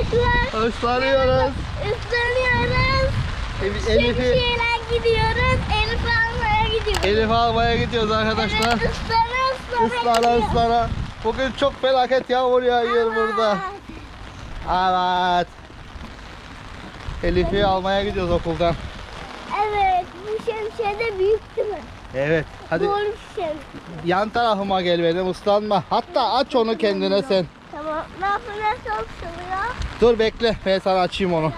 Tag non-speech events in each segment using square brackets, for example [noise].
Arkadaşlar Islanıyoruz. ıslanıyoruz. Elif- Elif'i Şemsiyeyle gidiyoruz. Elif almaya gidiyoruz. Elif almaya gidiyoruz arkadaşlar. Evet, ıslana ıslana Islana ıslana. Bugün çok felaket yağmur yağıyor burada. Evet. Elif'i almaya gidiyoruz okuldan. Evet bu şemsiye de büyük değil mi? Evet. Hadi Doğru şemsiye. yan tarafıma gel benim ıslanma. Hatta aç onu kendine sen. Tamam. Ne yapayım nasıl açılıyor? Dur bekle ben sana açayım onu.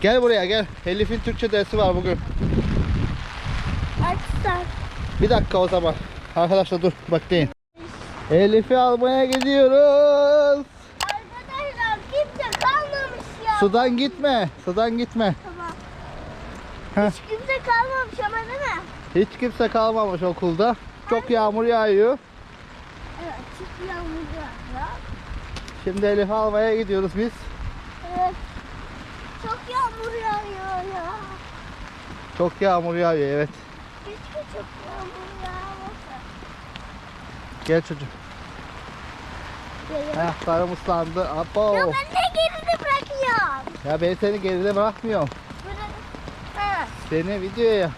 Gel buraya gel. Elif'in Türkçe dersi var bugün. Açsam. Bir dakika o zaman. Arkadaşlar dur bekleyin. Elif'i almaya gidiyoruz. Arkadaşlar kimse kalmamış ya. Sudan gitme. Sudan gitme. Tamam. Hiç kimse kalmamış ama değil mi? Hiç kimse kalmamış okulda. Çok yağmur yağıyor. Evet. Çok yağmur var. Şimdi Elif'i almaya gidiyoruz biz. Evet. Çok yağmur yağıyor ya. Çok yağmur yağıyor evet. Keşke çok yağmur yağmasa. Gel çocuğum. Böyle. Ayaklarım ıslandı. Ya Abo. ben de geride bırakıyorum. Ya ben seni geride bırakmıyorum. Bırak. Ha. Seni videoya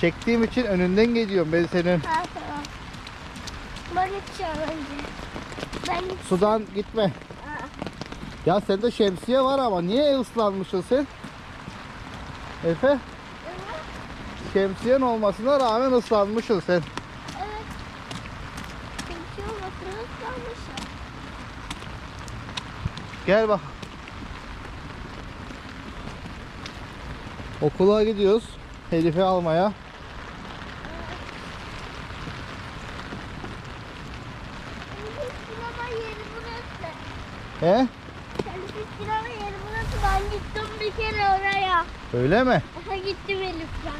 çektiğim için önünden geliyorum ben senin. Ha tamam. Gideceğim önce. Ben. Sudan gitme. Ha. Ya sende şemsiye var ama niye ıslanmışsın sen? Efe Evet. şemsiyen olmasına rağmen ıslanmışsın sen. Evet. Çünkü olmasını ıslanmışım. Gel bak. Okula gidiyoruz. Elif'i almaya. Elif'in sinema yeri burası. He? Elif'in sinema yeri burası. Ben gittim bir kere oraya. Öyle mi? Aha gittim Elif'le.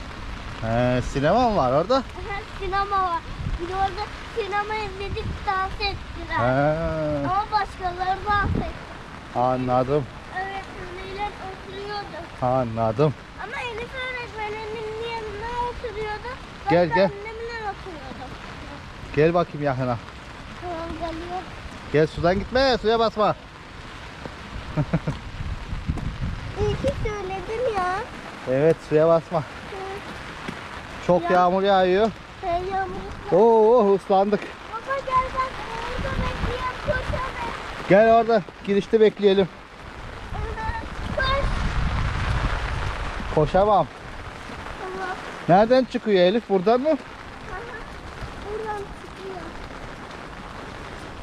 He, sinema mı var orada? Aha sinema var. De orada sinema izledik dans ettiler. He, Ama başkaları dans etti. anladım. Öğretmenler oturuyordu. Anladım. Ama Elif öğretmeninin yanına oturuyordu. Ben Gel, de gel. annemle oturuyordum. Gel bakayım yakına. Tamam geliyor. Gel sudan gitme, suya basma. İyi ki söyledin ya. Evet, suya basma. Çok Ya. yağmur yağıyor. Sen yağmur. Oo, ıslandık. Baba gel bak orada bekleyen koşalım. Gel orada, girişte bekleyelim. Koş. Koşamam. Tamam. Nereden çıkıyor Elif? Buradan mı? Aha. Buradan çıkıyor.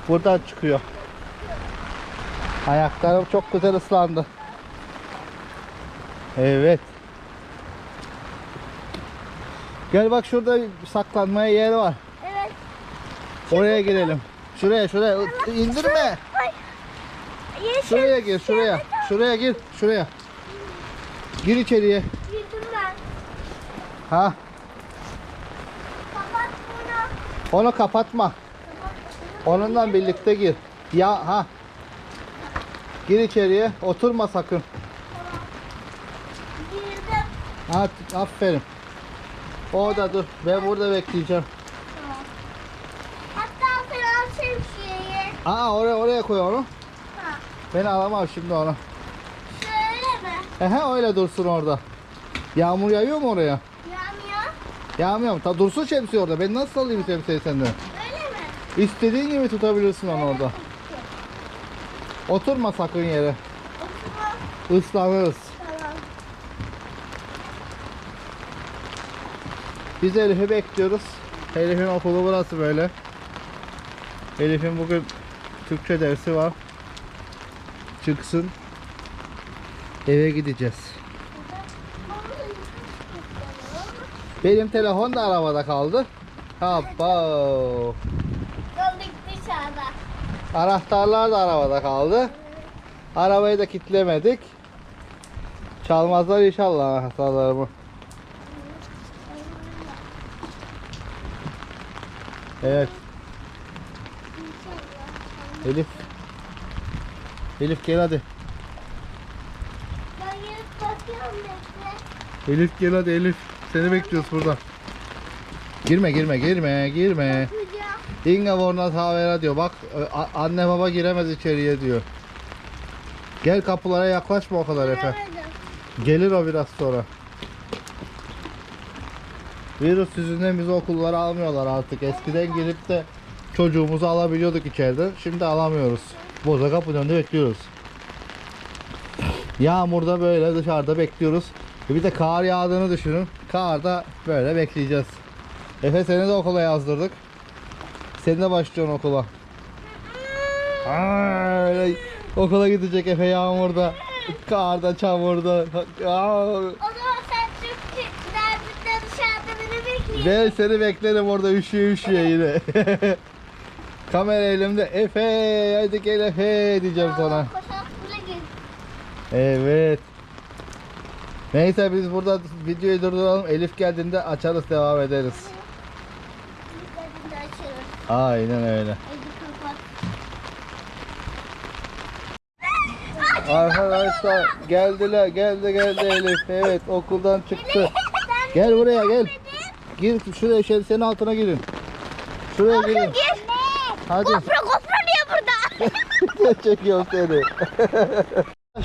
Buradan çıkıyor. Ayaklarım çok güzel ıslandı. Evet. Gel bak şurada saklanmaya yer var. Evet. Oraya girelim. Şuraya şuraya indirme. Şuraya gir şuraya. Şuraya gir şuraya. Gir içeriye. Girdim ben. Ha, Kapat bunu. onu kapatma. Onunla birlikte gir. Ya ha. Gir içeriye. Oturma sakın. Girdim. Ha, aferin. Orada dur. Ben burada bekleyeceğim. Tamam. Hatta sen al şemsiyeyi. Aa oraya oraya koy onu. Ha. Ben alamam şimdi onu. Şöyle mi? Ehe öyle dursun orada. Yağmur yağıyor mu oraya? Yağmıyor mu? Ta dursun şemsiye orada. Ben nasıl alayım şemsiyeyi senden? Öyle mi? İstediğin gibi tutabilirsin onu orada. Oturma sakın yere. Oturma. Islanırız. Tamam. Biz Elif'i bekliyoruz. Elif'in okulu burası böyle. Elif'in bugün Türkçe dersi var. Çıksın. Eve gideceğiz. Benim telefon da arabada kaldı. Hoppa. Anahtarlar da arabada kaldı. Arabayı da kilitlemedik. Çalmazlar inşallah anahtarlarımı. Evet. Elif. Elif gel hadi. Ben gelip bakıyorum bekle. Elif gel hadi Elif. Seni bekliyoruz burada. Girme girme girme girme. Inga Vornat Havera diyor. Bak a- anne baba giremez içeriye diyor. Gel kapılara yaklaşma o kadar Efe. Gelir o biraz sonra. Virüs yüzünden bizi okullara almıyorlar artık. Eskiden girip de çocuğumuzu alabiliyorduk içeriden. Şimdi alamıyoruz. Boza kapının önünde bekliyoruz. Yağmurda böyle dışarıda bekliyoruz. Bir de kar yağdığını düşünün. Karda böyle bekleyeceğiz. Efe seni de okula yazdırdık. Sen de başlıyorsun okula. Aa, öyle okula gidecek Efe yağmurda. Karda, çamurda. Aa, O zaman sen Türk dersinde dışarıda beni bekliyorsun. ben seni beklerim orada üşüyor üşüyor yine. [laughs] Kamera elimde Efe hadi gel Efe diyeceğim sana. Bile gel. Evet. Neyse biz burada videoyu durduralım. Elif geldiğinde açarız devam ederiz. Açılır. Aynen öyle. Arkadaşlar geldiler geldi geldi Elif. Evet okuldan çıktı. Gel buraya gel. Gir şuraya şemsiyenin altına girin. Şuraya girin. gir. Hadi. GoPro GoPro niye burada? [laughs] Çekiyorum seni.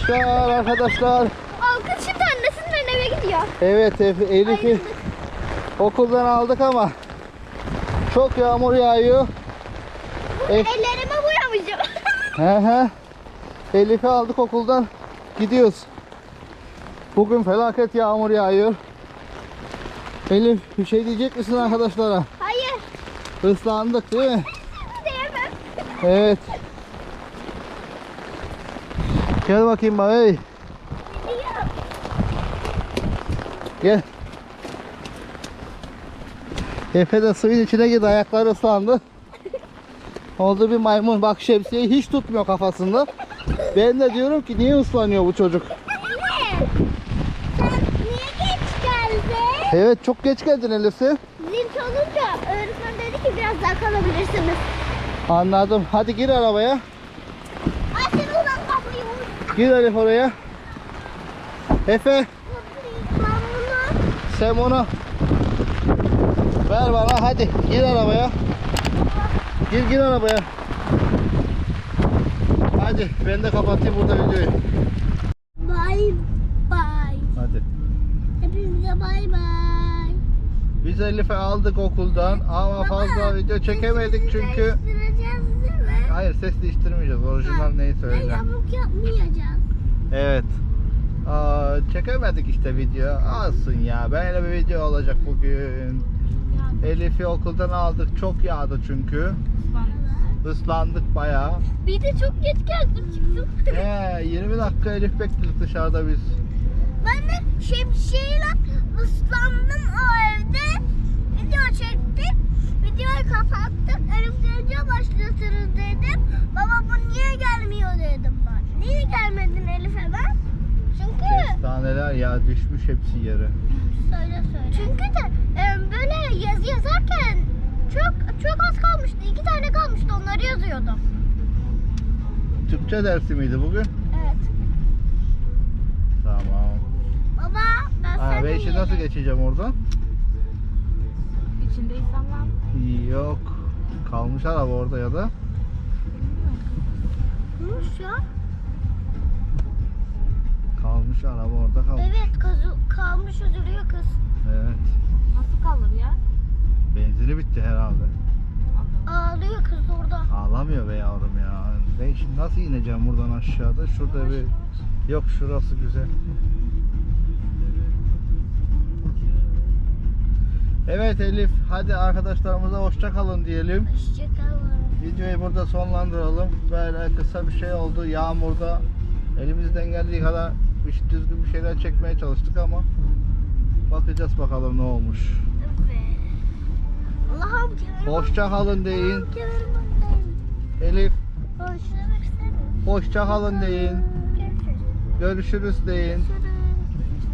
arkadaşlar arkadaşlar. Alkış şimdi annesinin eve gidiyor. Evet Elif'i okuldan aldık ama çok yağmur yağıyor. Ef- Ellerime boyamayacağım. [laughs] He he. Elif'i aldık okuldan gidiyoruz. Bugün felaket yağmur yağıyor. Elif bir şey diyecek misin arkadaşlara? Hayır. Islandık değil mi? Diyemem. Evet. Gel bakayım hey. Gidiyor. Gel. Efe de suyun içine girdi. Ayakları ıslandı. Oldu bir maymun. Bak şemsiyeyi hiç tutmuyor kafasında. Ben de diyorum ki niye ıslanıyor bu çocuk? Anne. Sen niye geç geldin? Evet çok geç geldin Elif'si. Zil çalınca öğretmen dedi ki biraz daha kalabilirsiniz. Anladım. Hadi gir arabaya. Açın ulan kapıyı. vur. Gir Elif oraya. Efe Ben bunu sen onu ver bana hadi gir arabaya. Gir gir arabaya. Hadi ben de kapatayım burada videoyu. Bye bye. Hadi. Hepinize bay bay. Biz Elif'i aldık okuldan ama fazla video çekemedik çünkü Değiştireceğiz değil mi? Hayır ses değiştirmeyeceğiz. Orijinal Ve öyle. yamuk yapmayacağız. Evet. Aa, çekemedik işte video. Alsın ya. Böyle bir video olacak bugün. Elif'i okuldan aldık. Çok yağdı çünkü. Islandık bayağı. Bir de çok geç geldim çıktım. Ee, 20 dakika Elif bekledik dışarıda biz. Ben de şemsiyeyle ıslandım o evde. Video çektim. Videoyu kapattım. Elif gelince başlatırız dedim. Baba bu niye gelmiyor dedim ben. Niye gelmedin Elif hemen? Kestaneler ya düşmüş hepsi yere. söyle söyle. Çünkü de e, böyle yazı yazarken çok çok az kalmıştı. İki tane kalmıştı. Onları yazıyordum. Türkçe dersi miydi bugün? Evet. Tamam. Baba ben senin ve işi nasıl geçeceğim oradan? İçinde insan var mı? Yok. Kalmış araba orada ya da. Neymiş ya? Kalmış araba orada kalmış. Evet kazı, kalmış üzülüyor kız. Evet. Nasıl kalır ya? Benzini bitti herhalde. Ağlıyor kız orada. Ağlamıyor be yavrum ya. Ben şimdi nasıl ineceğim buradan aşağıda? Şurada bir... Yok şurası güzel. Evet Elif hadi arkadaşlarımıza hoşça kalın diyelim. Hoşçakalın. Videoyu burada sonlandıralım. Böyle kısa bir şey oldu. Yağmurda elimizden geldiği kadar bir düzgün bir şeyler çekmeye çalıştık ama bakacağız bakalım ne olmuş. Evet. Allah'ım kemerim. Hoşça kalın deyin. Elif hoşça kalın deyin. Görüşürüz. Deyin.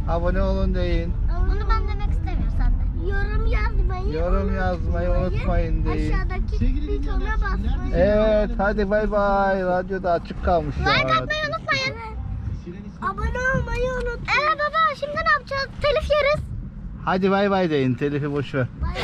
Abone olun deyin. Onu ben demek istemiyorum senden. Yorum yazmayı Yorum yazmayı unutmayın deyin. Aşağıdaki butona basmayı. Evet hadi bay bay. Radyoda açık kalmış ya. Like atmayı unutmayın. Abone olmayı unutmayın. Ee baba şimdi ne yapacağız? Telif yeriz. Hadi bay bay deyin. Telifi boş ver. Bay bay.